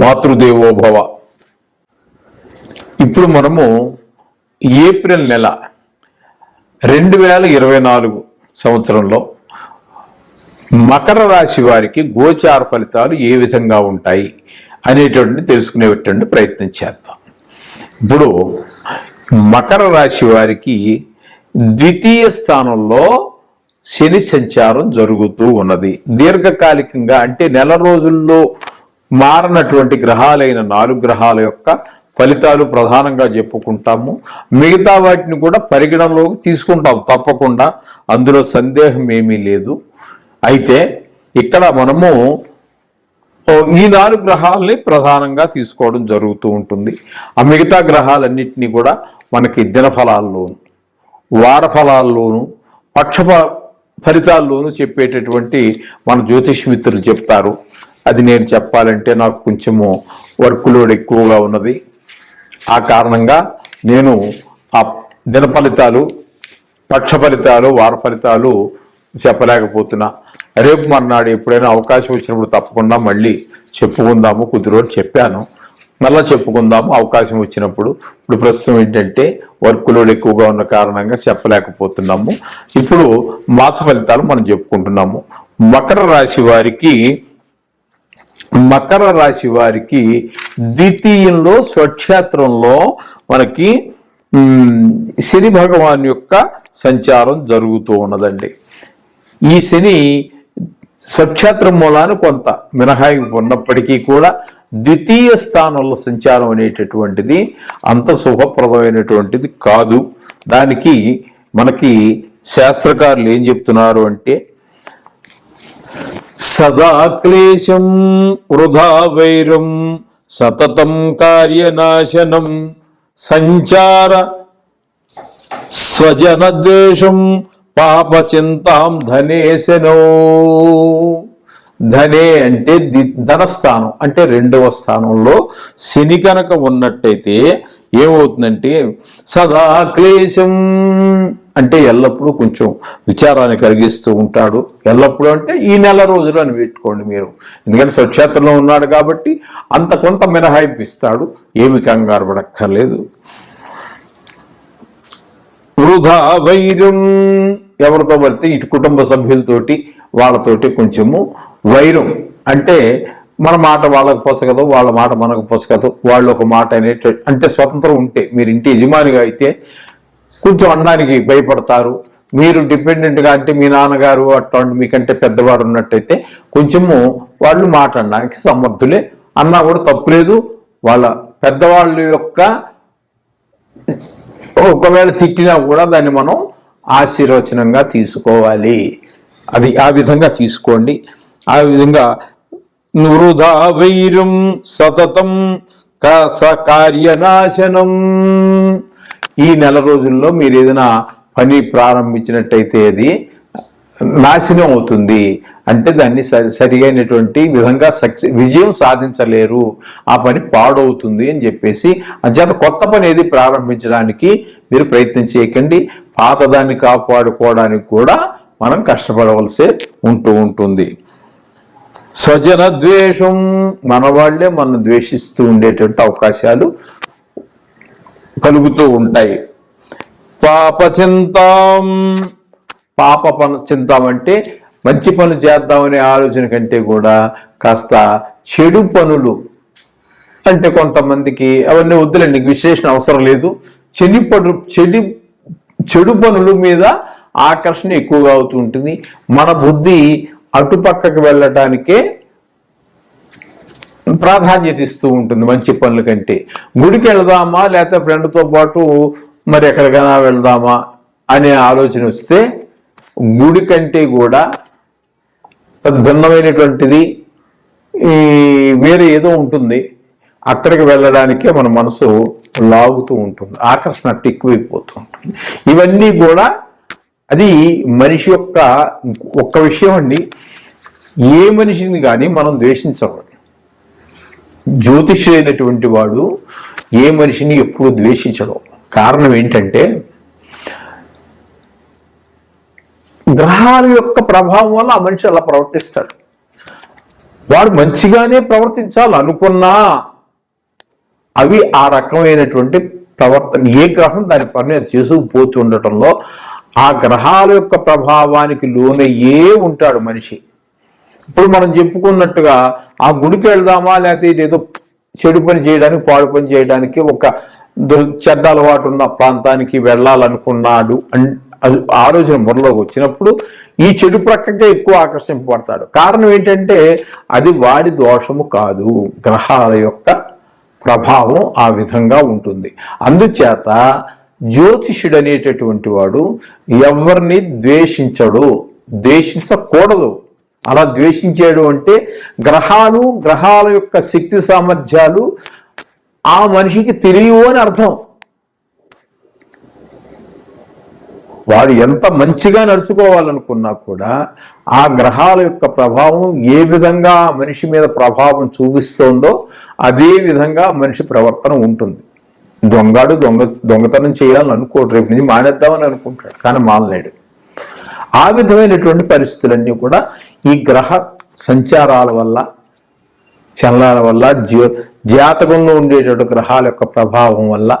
మాతృదేవోభవ ఇప్పుడు మనము ఏప్రిల్ నెల రెండు వేల ఇరవై నాలుగు సంవత్సరంలో మకర రాశి వారికి గోచార ఫలితాలు ఏ విధంగా ఉంటాయి అనేటువంటి తెలుసుకునేటువంటి ప్రయత్నం చేద్దాం. ఇప్పుడు మకర రాశి వారికి ద్వితీయ స్థానంలో శని సంచారం జరుగుతూ ఉన్నది. దీర్ఘకాలికంగా అంటే నెల రోజుల్లో మారినటువంటి గ్రహాలైన నాలుగు గ్రహాల యొక్క ఫలితాలు ప్రధానంగా చెప్పుకుంటాము. మిగతా వాటిని కూడా పరిగణలోకి తీసుకుంటాం తప్పకుండా. అందులో సందేహం ఏమీ లేదు. అయితే ఇక్కడ మనము ఈ నాలుగు గ్రహాలని ప్రధానంగా తీసుకోవడం జరుగుతూ ఉంటుంది. ఆ మిగతా గ్రహాలన్నింటినీ కూడా మనకి దినఫలాల్లోను వార ఫలాల్లోను పక్ష ఫలితాల్లోనూ చెప్పేటటువంటి మన జ్యోతిష్ మిత్రులు చెప్తారు. అది నేను చెప్పాలంటే నాకు కొంచెము వర్క్ లోడ్ ఎక్కువగా ఉన్నది. ఆ కారణంగా నేను ఆ దిన ఫలితాలు పక్ష ఫలితాలు వార ఫలితాలు చెప్పలేకపోతున్నా. రేపు మర్నాడు ఎప్పుడైనా అవకాశం వచ్చినప్పుడు తప్పకుండా మళ్ళీ చెప్పుకుందాము. కొద్ది రోజులు చెప్పాను. మళ్ళీ చెప్పుకుందాము. అవకాశం వచ్చినప్పుడు ఇప్పుడు ప్రస్తుతం ఏంటంటే వర్క్ లోడ్ ఎక్కువగా ఉన్న కారణంగా చెప్పలేకపోతున్నాము. ఇప్పుడు మాస ఫలితాలు మనం చెప్పుకుంటున్నాము. మకర రాశి వారికి మకర రాశి వారికి ద్వితీయంలో స్వక్షేత్రంలో మనకి శని భగవాన్ యొక్క సంచారం జరుగుతూ ఉన్నదండి. ఈ శని స్వక్షేత్రం మూలాన కొంత మినహాయింపు ఉన్నప్పటికీ కూడా ద్వితీయ స్థానంలో సంచారం అనేటటువంటిది అంత శుభప్రదమైనటువంటిది కాదు. దానికి మనకి శాస్త్రకారులు ఏం చెప్తున్నారు అంటే సదా క్లేశం వృధా వైరం సతతం కార్యనాశనం సంచార స్వజనద్వేషం పాపచింతాం ధనేశనో. ధనే అంటే ది- ధనస్థానం అంటే రెండవ స్థానంలో శని కనుక ఉన్నట్టయితే ఏమవుతుందంటే సదా క్లేశం. అంటే ఎల్లప్పుడూ కొంచెం విచారాన్ని కలిగిస్తూ ఉంటాడు. ఎల్లప్పుడూ అంటే ఈ నెల రోజులు అని పెట్టుకోండి మీరు. ఎందుకంటే స్వక్షేత్రంలో ఉన్నాడు కాబట్టి అంత కొంత మినహాయింపు ఇస్తాడు ఏమి కంగారు పడక్కర్లేదు. వృధా వైరం ఎవరితో పడితే ఇటు కుటుంబ సభ్యులతోటి వాళ్ళతోటి కొంచెము వైరం అంటే మన మాట వాళ్ళకు పొసగదు వాళ్ళ మాట మనకు పొసగదు. వాళ్ళు ఒక మాట అనేట అంటే స్వతంత్రం ఉంటే మీరు ఇంటి యజమానిగా అయితే కొంచెం అనడానికి భయపడతారు. మీరు డిపెండెంట్గా అంటే మీ నాన్నగారు అట్లాంటి మీకంటే పెద్దవారు ఉన్నట్టయితే కొంచెము వాళ్ళు మాట్లాడడానికి సమర్థులే. అన్నా కూడా తప్పులేదు వాళ్ళ పెద్దవాళ్ళ యొక్క ఒకవేళ తిట్టినా కూడా దాన్ని మనం ఆశీర్వచనంగా తీసుకోవాలి. అది ఆ విధంగా తీసుకోండి. ఆ విధంగా నృధా వైరం సతతం క- స కార్యనాశనం. ఈ నెల రోజుల్లో మీరు ఏదైనా పని ప్రారంభించినట్టయితే అది నాశనం అవుతుంది. అంటే దాన్ని సరి సరిగైనటువంటి విధంగా సక్సెస్ విజయం సాధించలేరు. ఆ పని పాడవుతుంది అని చెప్పేసి అంచేత కొత్త పని ఏది ప్రారంభించడానికి మీరు ప్రయత్నం చేయకండి. పాతదాన్ని కాపాడుకోవడానికి కూడా మనం కష్టపడవలసే ఉంటూ ఉంటుంది. స్వజన ద్వేషం మన వాళ్ళే మనం ద్వేషిస్తూ ఉండేటువంటి అవకాశాలు కలుగుతూ ఉంటాయి. పాప చింతాం. పాప పను చింతామంటే మంచి పనులు చేద్దామనే ఆలోచన కంటే కూడా కాస్త చెడు పనులు. అంటే కొంతమందికి అవన్నీ వద్దులండి విశ్లేషణ అవసరం లేదు. చెడు పనులు చెడు చెడు పనుల మీద ఆకర్షణ ఎక్కువగా అవుతూ ఉంటుంది. మన బుద్ధి అటుపక్కకు వెళ్ళటానికే ప్రాధాన్యత ఇస్తూ ఉంటుంది మంచి పనుల కంటే. గుడికి వెళదామా లేకపోతే ఫ్రెండ్తో పాటు మరి ఎక్కడికైనా వెళదామా అనే ఆలోచన వస్తే గుడి కంటే కూడా భిన్నమైనటువంటిది ఈ వేరే ఏదో ఉంటుంది. అక్కడికి వెళ్ళడానికే మన మనసు లాగుతూ ఉంటుంది ఆకర్షణ అట్టు ఎక్కువైపోతూ ఉంటుంది ఇవన్నీ కూడా అది మనిషి యొక్క ఒక్క విషయం అండి. ఏ మనిషిని కానీ మనం ద్వేషించకూడదు. జ్యోతిషుడైనటువంటి వాడు ఏ మనిషిని ఎప్పుడు ద్వేషించడం. కారణం ఏంటంటే గ్రహాల యొక్క ప్రభావం వల్ల ఆ మనిషి అలా ప్రవర్తిస్తాడు. వాడు మంచిగానే ప్రవర్తించాలి అనుకున్నా అవి ఆ రకమైనటువంటి ప్రవర్తన ఏ గ్రహం దాని పని చేసుకుపోతుండటంలో ఆ గ్రహాల యొక్క ప్రభావానికి లోనయ్యే ఉంటాడు మనిషి. ఇప్పుడు మనం చెప్పుకున్నట్టుగా ఆ గుడికి వెళ్దామా లేకపోతే ఇదేదో చెడు పని చేయడానికి పాడు పని చేయడానికి ఒక చెడ్డ అలవాటు ఉన్న ప్రాంతానికి వెళ్ళాలనుకున్నాడు అన్ అది ఆలోచన బుర్రలోకి వచ్చినప్పుడు ఈ చెడు ప్రక్కకే ఎక్కువ ఆకర్షింపబడతాడు. కారణం ఏంటంటే అది వాడి దోషము కాదు. గ్రహాల యొక్క ప్రభావం ఆ విధంగా ఉంటుంది. అందుచేత జ్యోతిషుడు అనేటటువంటి వాడు ఎవరిని ద్వేషించడు ద్వేషించకూడదు. అలా ద్వేషించాడు అంటే గ్రహాలు గ్రహాల యొక్క శక్తి సామర్థ్యాలు ఆ మనిషికి తెలియవు అని అర్థం. వాడు ఎంత మంచిగా నడుచుకోవాలనుకున్నా కూడా ఆ గ్రహాల యొక్క ప్రభావం ఏ విధంగా మనిషి మీద ప్రభావం చూపిస్తోందో అదే విధంగా మనిషి ప్రవర్తన ఉంటుంది. దొంగడు దొంగ దొంగతనం చేయాలని అనుకోడు రేపు నుంచి మానేద్దామని అనుకుంటాడు కానీ మానలేడు. ఆ విధమైనటువంటి పరిస్థితులన్నీ కూడా ఈ గ్రహ సంచారాల వల్ల చలనాల వల్ల జ్యో జాతకంలో ఉండేటటువంటి గ్రహాల యొక్క ప్రభావం వల్ల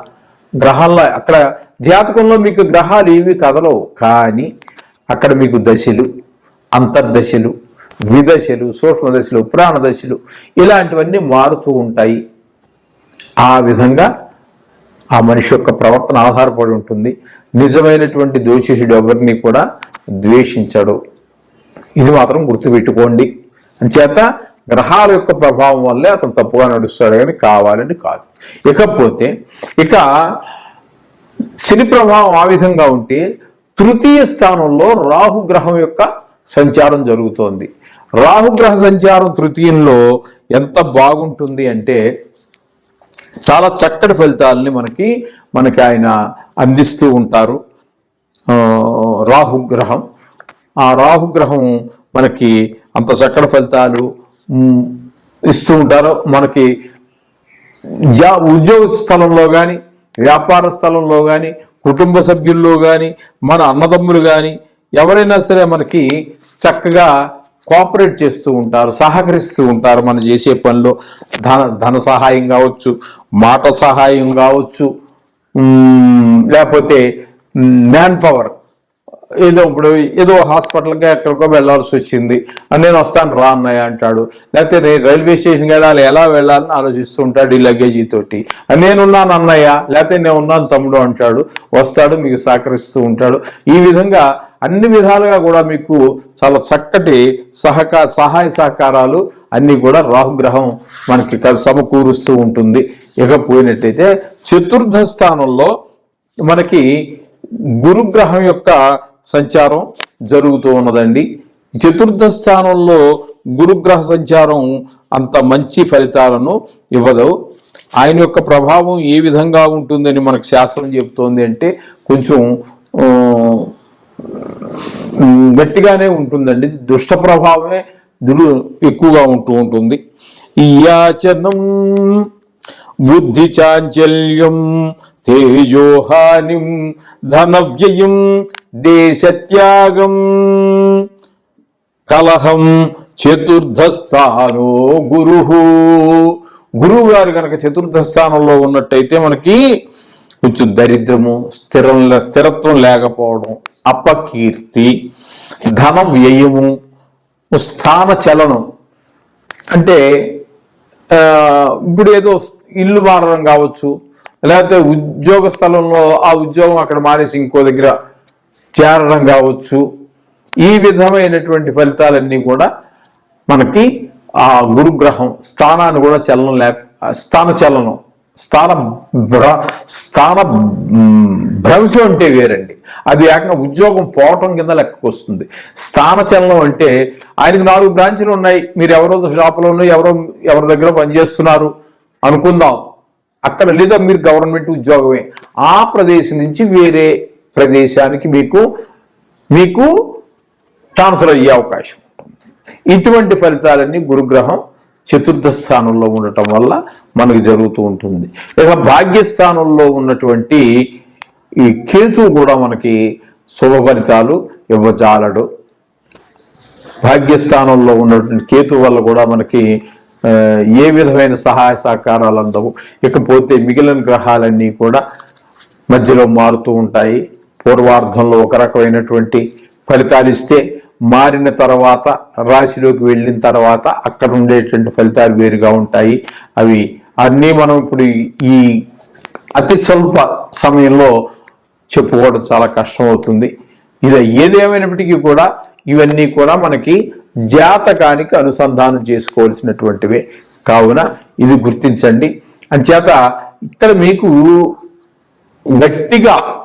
గ్రహాల్లో అక్కడ జాతకంలో మీకు గ్రహాలు ఏవి కదలవు కానీ అక్కడ మీకు దశలు అంతర్దశలు విదశలు సూక్ష్మ దశలు పురాణ దశలు ఇలాంటివన్నీ మారుతూ ఉంటాయి. ఆ విధంగా ఆ మనిషి యొక్క ప్రవర్తన ఆధారపడి ఉంటుంది. నిజమైనటువంటి దోషిషుడు ఎవరిని కూడా ద్వేషించడు. ఇది మాత్రం గుర్తుపెట్టుకోండి. అంచేత గ్రహాల యొక్క ప్రభావం వల్లే అతను తప్పుగా నడుస్తాడు కానీ కావాలని కాదు. ఇకపోతే ఇక శని ప్రభావం ఆ విధంగా ఉంటే తృతీయ స్థానంలో రాహుగ్రహం యొక్క సంచారం జరుగుతోంది. రాహుగ్రహ సంచారం తృతీయంలో ఎంత బాగుంటుంది అంటే చాలా చక్కటి ఫలితాలని మనకి మనకి ఆయన అందిస్తూ ఉంటారు. రాహుగ్రహం. ఆ రాహుగ్రహం మనకి అంత చక్కటి ఫలితాలు ఇస్తూ ఉంటారు. మనకి జా ఉద్యోగ స్థలంలో కానీ వ్యాపార స్థలంలో కానీ కుటుంబ సభ్యుల్లో కానీ మన అన్నదమ్ములు కానీ ఎవరైనా సరే మనకి చక్కగా కోఆపరేట్ చేస్తూ ఉంటారు సహకరిస్తూ ఉంటారు మనం చేసే పనిలో. ధన ధన సహాయం కావచ్చు మాట సహాయం కావచ్చు లేకపోతే మ్యాన్ పవర్ ఏదో ఇప్పుడు ఏదో హాస్పిటల్కి ఎక్కడికో వెళ్ళాల్సి వచ్చింది. నేను వస్తాను రా అన్నయ్య అంటాడు. లేకపోతే నేను రైల్వే స్టేషన్కి వెళ్ళాలి ఎలా వెళ్ళాలని ఆలోచిస్తూ ఉంటాడు ఈ లగేజీ తోటి. నేనున్నాను అన్నయ్య లేకపోతే నేను ఉన్నాను తమ్ముడు అంటాడు. వస్తాడు మీకు సహకరిస్తూ ఉంటాడు. ఈ విధంగా అన్ని విధాలుగా కూడా మీకు చాలా చక్కటి సహకా సహాయ సహకారాలు అన్నీ కూడా రాహుగ్రహం మనకి సమకూరుస్తూ ఉంటుంది. ఇక పోయినట్టయితే చతుర్థ స్థానంలో మనకి గురుగ్రహం యొక్క సంచారం జరుగుతూ ఉన్నదండి. చతుర్థ స్థానంలో గురుగ్రహ సంచారం అంత మంచి ఫలితాలను ఇవ్వదు. ఆయన యొక్క ప్రభావం ఏ విధంగా ఉంటుందని మనకు శాస్త్రం చెబుతోంది అంటే కొంచెం గట్టిగానే ఉంటుందండి. దుష్ట ప్రభావమే దుడు ఎక్కువగా ఉంటూ ఉంటుంది. ఈ యాచనం బుద్ధి చాంచల్యం తేజోహానిం ధనవ్యయం దేశత్యాగం కలహం చతుర్థస్థానో గురు గురువు గారు కనుక చతుర్థ స్థానంలో ఉన్నట్టయితే మనకి కొంచెం దరిద్రము స్థిరం స్థిరత్వం లేకపోవడం అపకీర్తి ధన వ్యయము స్థాన చలనం అంటే ఇప్పుడు ఏదో ఇల్లు మారడం కావచ్చు లేకపోతే ఉద్యోగ స్థలంలో ఆ ఉద్యోగం అక్కడ మానేసి ఇంకో దగ్గర చేరడం కావచ్చు ఈ విధమైనటువంటి ఫలితాలన్నీ కూడా మనకి ఆ గురుగ్రహం స్థానాన్ని కూడా చలనం లేక స్థాన చలనం స్థాన భ్ర స్థాన భ్రంశం అంటే వేరండి. అది ఏకంగా ఉద్యోగం పోవటం కింద లెక్కకు వస్తుంది. స్థాన చలనం అంటే ఆయనకు నాలుగు బ్రాంచ్లు ఉన్నాయి. మీరు ఎవరో షాపులోనూ ఎవరో ఎవరి దగ్గర పనిచేస్తున్నారు అనుకుందాం. అక్కడ లేదా మీరు గవర్నమెంట్ ఉద్యోగమే. ఆ ప్రదేశం నుంచి వేరే ప్రదేశానికి మీకు మీకు ట్రాన్స్ఫర్ అయ్యే అవకాశం ఉంటుంది. ఇటువంటి ఫలితాలన్నీ గురుగ్రహం చతుర్థ స్థానంలో ఉండటం వల్ల మనకు జరుగుతూ ఉంటుంది. ఇక భాగ్యస్థానంలో ఉన్నటువంటి ఈ కేతువు కూడా మనకి శుభ ఫలితాలు ఇవ్వజాలడు. భాగ్యస్థానంలో ఉన్నటువంటి కేతు వల్ల కూడా మనకి ఏ విధమైన సహాయ సహకారాలు అందవు. ఇకపోతే మిగిలిన గ్రహాలన్నీ కూడా మధ్యలో మారుతూ ఉంటాయి. పూర్వార్ధంలో ఒక రకమైనటువంటి ఫలితాలు ఇస్తే మారిన తర్వాత రాశిలోకి వెళ్ళిన తర్వాత అక్కడ ఉండేటువంటి ఫలితాలు వేరుగా ఉంటాయి. అవి అన్నీ మనం ఇప్పుడు ఈ- అతి స్వల్ప సమయంలో చెప్పుకోవడం చాలా కష్టం అవుతుంది ఇది ఏదేమైనప్పటికీ కూడా ఇవన్నీ కూడా మనకి జాతకానికి అనుసంధానం చేసుకోవాల్సినటువంటివే. కావున ఇది గుర్తించండి. అంచేత ఇక్కడ మీకు గట్టిగా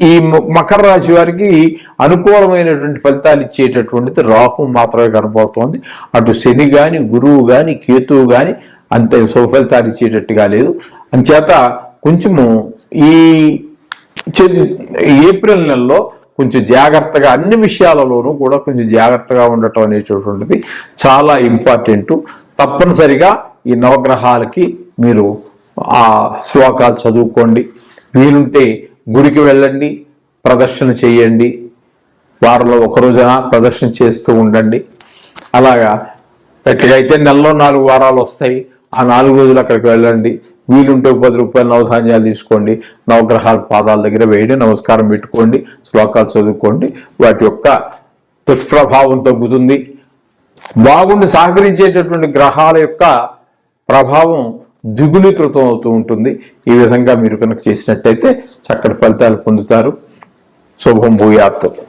ఈ మ- మకర రాశి వారికి అనుకూలమైనటువంటి ఫలితాలు ఇచ్చేటటువంటిది రాహు మాత్రమే కనబడుతోంది. అటు శని కానీ గురువు కానీ కేతువు కానీ అంత సుఫలితాలు ఇచ్చేటట్టుగా లేదు. అంచేత కొంచెము ఈ ఏప్రిల్ నెలలో కొంచెం జాగ్రత్తగా అన్ని విషయాలలోనూ కూడా కొంచెం జాగ్రత్తగా ఉండటం అనేటటువంటిది చాలా ఇంపార్టెంట్. తప్పనిసరిగా ఈ నవగ్రహాలకి మీరు ఆ శ్లోకాలు చదువుకోండి. వీలుంటే గుడికి వెళ్ళండి ప్రదర్శన చేయండి వారిలో ఒక రోజున ప్రదర్శన చేస్తూ ఉండండి. అలాగా గట్టిగా నెలలో నాలుగు వారాలు వస్తాయి ఆ నాలుగు రోజులు అక్కడికి వెళ్ళండి. వీలుంటే పది రూపాయలు నవధాన్యాలు తీసుకోండి. నవగ్రహాల పాదాల దగ్గర వేయండి నమస్కారం పెట్టుకోండి శ్లోకాలు చదువుకోండి. వాటి యొక్క దుష్ప్రభావం తగ్గుతుంది బాగుండి సహకరించేటటువంటి గ్రహాల యొక్క ప్రభావం ద్విగుణీకృతం అవుతూ ఉంటుంది. ఈ విధంగా మీరు కనుక చేసినట్టయితే చక్కటి ఫలితాలు పొందుతారు. శుభం భూయాప్తం.